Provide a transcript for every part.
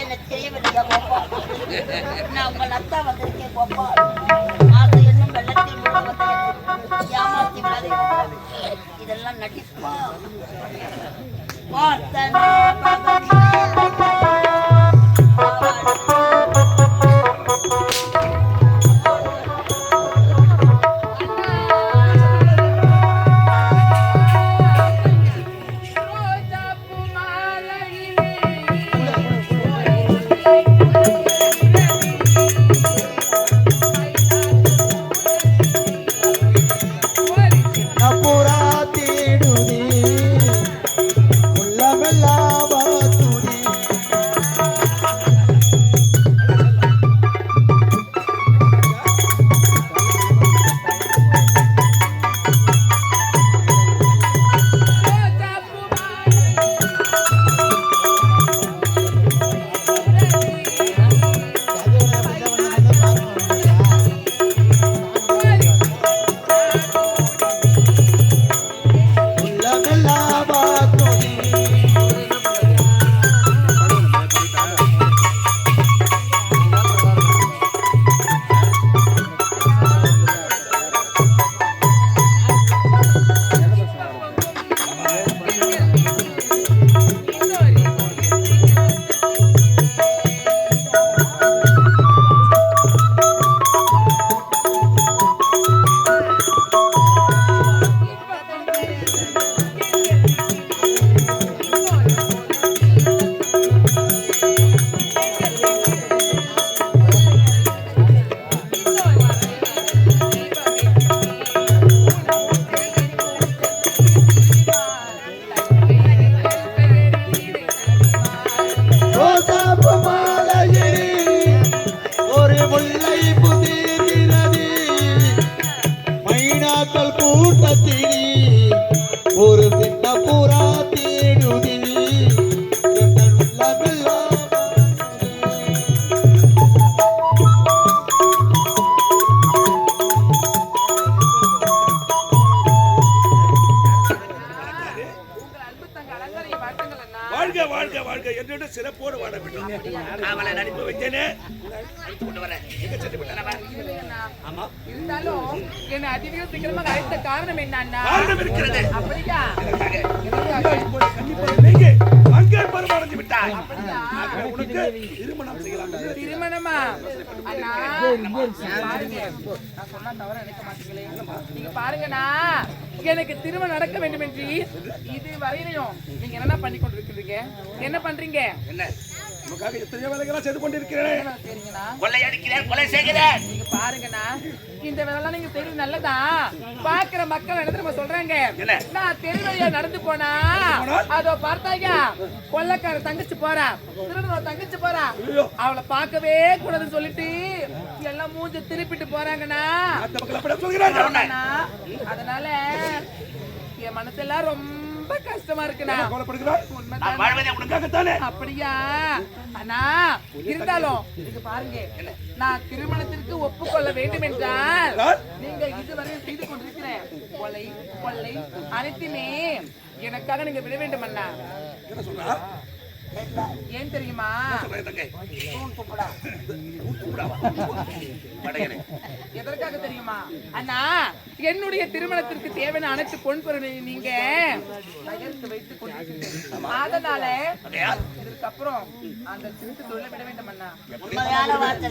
எனக்கு தெரியவில்லையா நான் உங்கள் அத்தா வந்திருக்கேன் கோபால் ஆசை என்னும் வெள்ளத்தில் ஏமாற்றி இதெல்லாம் நடிப்பா வாழ்க என்று சிறப்போடு வாழ வேண்டும். அவளை நடிப்பு வைத்தேனே? கொண்டு வரேன். எங்க சென்று ஆமா. இருந்தாலும் என்னை அதிக சீக்கிரமாக அழைத்த காரணம் என்னன்னா காரணம் இருக்கிறது. அப்படியா? கண்டிப்பாக நீங்க அங்கே பருவடைஞ்சு விட்டாய்? ஆகவே உனக்கு திருமணம் செய்யலாம். திருமணமா? நீங்க பாருங்கண்ணா எனக்கு திருமணம் நடக்க வேண்டும் என்று இது வரையிலையும் நீங்க என்னென்ன பண்ணி கொண்டிருக்கிறீங்க என்ன பண்றீங்க? என்ன? உனக்காக எத்தனையோ வேலைகளா செய்து கொண்டிருக்கிறேன். என்ன சரிங்கண்ணா கொள்ளை அடிக்கிறேன் கொலை செய்கிறேன். நீங்க பாருங்கண்ணா. இந்த வேலைலாம் நீங்க செய்யறது நல்லதா? பாக்குற மக்கள் என்ன தெரியுமா சொல்றாங்க? என்ன? நான் தெரு வழியா நடந்து போனா அதோ பார்த்தாங்க கொள்ளக்கார தங்கச்சி போறா. திருடனோட தங்கச்சி போறா. அவளை பார்க்கவே கூடாதுன்னு சொல்லிட்டு எல்லாம் மூஞ்ச திருப்பிட்டு போறாங்கண்ணா. அதனால என் மனசெல்லாம் ரொம்ப கஷ்டமா இருக்குண்ணா. உனக்காகத்தானே. அப்படியா? அண்ணா இருந்தாலும் இது பாருங்க நான் திருமணத்திற்கு ஒப்புக்கொள்ள வேண்டும் என்றால் என்றால்? நீங்க இதுவரை செய்து கொண்டிருக்கிற கொலை கொள்ளை அனைத்துமே எனக்காக நீங்க விட வேண்டும் அண்ணா என்ன சொல்றா? ஏன் தெரியுமா. எதற்காக தெரியுமா? அண்ணா என்னுடைய திருமணத்திற்கு தேவையான அனைத்து பொன் பொருளை நீங்க தயாரித்து வைத்துக் கொண்டிருக்கிறீங்க அதனால ஆகையால் இதற்கப்புறம் அந்த திருட்டு தொழிலை விட வேண்டும் அண்ணா. உண்மையான வார்த்தை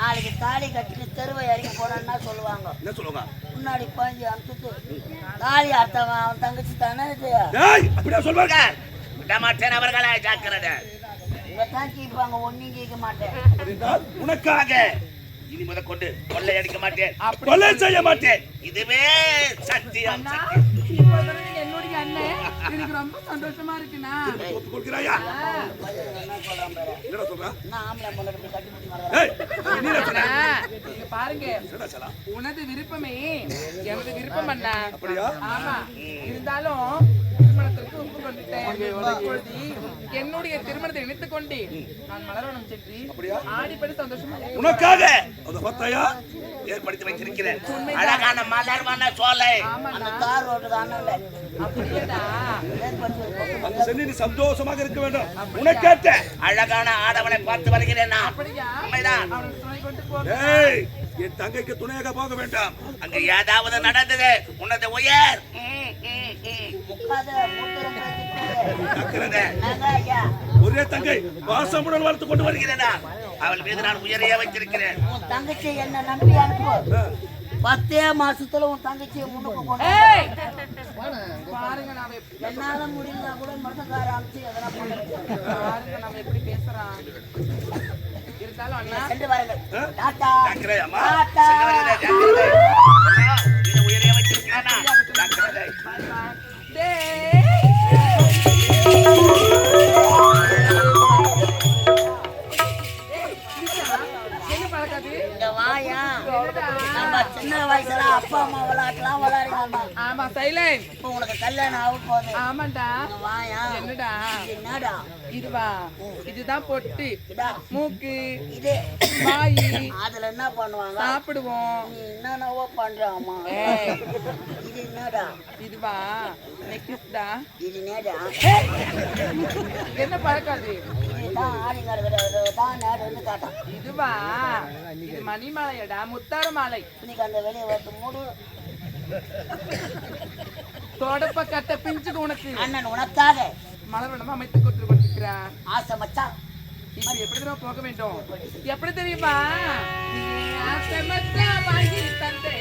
நாளைக்கு தாலி கட்டிட்டு தெருவை இறங்கி போனான்னா சொல்லுவாங்க. என்ன சொல்லுவாங்க? முன்னாடி பாஞ்சு அனுப்பிச்சு தாலி அர்த்தம் அவன் தங்கச்சி தானே இது? டேய் அப்படியா சொல்வாங்க விட மாட்டேன் அவர்களை ஜாக்கிரதை. உனக்காக. இனி முத கொண்டு கொள்ளை அடிக்க மாட்டேன். கொள்ளை செய்ய மாட்டேன். இதுவே சத்தியம் என்னுடைய அண்ணன் எனக்கு ரொம்ப சந்தோஷமா இருக்குண்ணா. ஒத்துக்கொள்கிறாயா என்ன சொல்றான் பாரு என்னடா சொல்றா? பாருங்க. உனது விருப்பமே எனது விருப்பம் அண்ணா. அப்படியா? ஆமா. இருந்தாலும் திருமணத்திற்கு ஒப்புக்கொண்டுட்டேன். என்னுடைய திருமணத்தை இணைத்துக் கொண்டு நான் மலர்வனம் சென்று? ஆடிப்படி சந்தோஷமா. உனக்காக அந்த பத்தாயா ஏற்படுத்தி வைத்திருக்கிறேன். அழகான மலர்வன சோலை. அந்த தார் சந்தோஷமாக இருக்க வேண்டும். உனக்கேற்ற அழகான ஆடவனை பார்த்து வருகிறேன் என் தங்கைக்கு துணையாக போக வேண்டாம். அங்க ஏதாவது நடந்தது. உன்னது உயர். ஒரே தங்கை பாசமுடன் வளர்த்து கொண்டு வருகிறேன்? நான். அவள் மீது நான் உயரையே வைத்திருக்கிறேன். உன் தங்கச்சி என்ன நம்பி அனுப்பு? பத்தே மாசத்துல உன் தங்கச்சியை முன்னுக்கு கொண்டு பாருங்க நாம என்னால முடியல கூட மருந்தக்கார அனுப்பிச்சு எதனா பாருங்க நாம எப்படி பேசுறான் இருந்தாலும் அண்ணா. சென்று வாருங்கள். டாட்டா. ஜாக்கிரதை, அப்பா அம்மா விளையாட்டுலாம் விளையாடுவாங்க ஆமா சைலண்ட் இப்போ உனக்கு கல்யாணம் ஆக போகுது. ஆமாண்டா. வாயா. என்னடா? என்னடா? இதுவா? இதுதான் பொட்டு. மூக்கு. இது. வாய். அதுல என்ன பண்ணுவாங்க? சாப்பிடுவோம். நீ என்னென்னவோ பண்றாமா இது என்னடா? இதுவா? நெக்லஸ்டா இது என்னடா? என்ன இதுதான் இதுவா? இது மணிமாலையடா முத்தார மாலை. அந்த வெளியே மூடு தொடப்ப கட்ட பிஞ்சுது உனக்கு. அண்ணன் உனக்காக மலர்வனம் அமைத்து கொடுத்து கொண்டிருக்கிறான். ஆசை இப்ப எப்படி தெரியுமா போக வேண்டும்? எப்படி தெரியுமா? ஆசை மச்சான் வாங்கி தந்தே.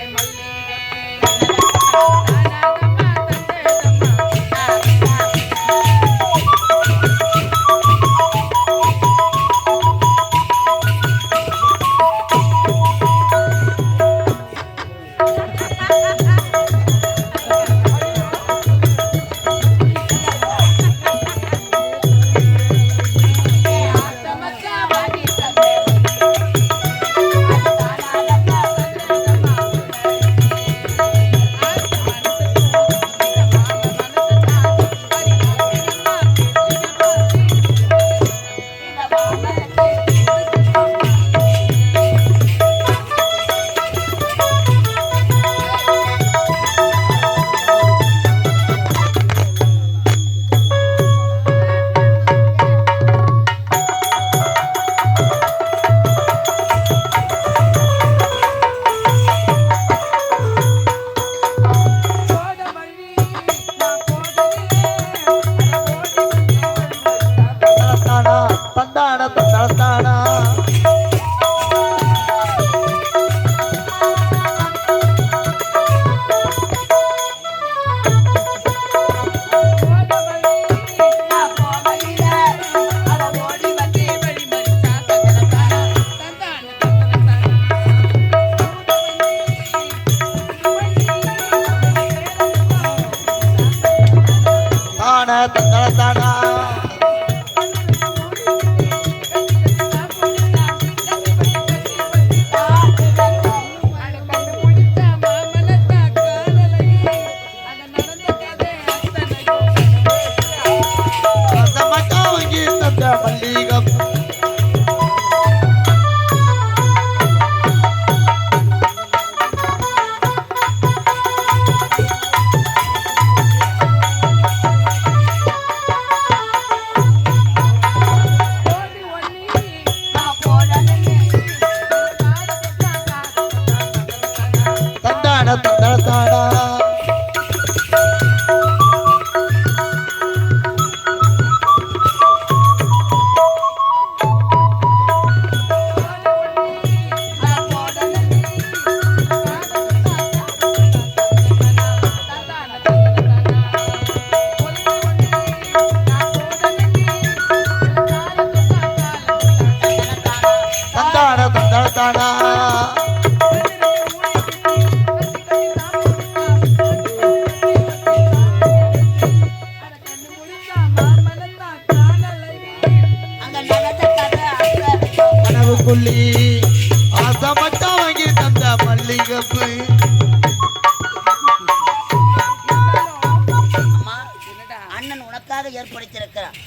அண்ணன் உனக்காக ஏற்படுத்தியிருக்கிறான்.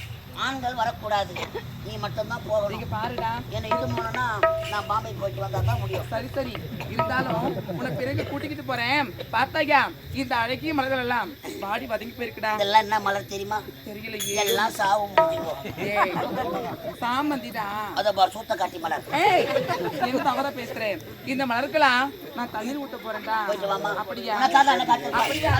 ஆண்கள் வரக்கூடாது. நீ மட்டும்தான் போகணும். நீங்க பாருடா. என்னை இது மூலம்னா நான் பாம்பே போயிட்டு வந்தா தான் முடியும். சரி சரி. இருந்தாலும் உன்னை பிறகு கூட்டிக்கிட்டு போறேன். பார்த்தாயா? இந்த அழகிய மலர்கள் எல்லாம் வாடி வதங்கி போயிருக்குடா. இதெல்லாம் என்ன மலர் தெரியுமா? தெரியலையே. எல்லாம் சாவும் முடியும் சாமந்திடா. அதை பார் சூத்த காட்டி மலர். ஏய் என்ன தவறா பேசுறேன். இந்த மலர்களா நான் தண்ணீர் ஊத்த போறேன்டா. போயிட்டு வாமா அப்படியா? அப்படியா?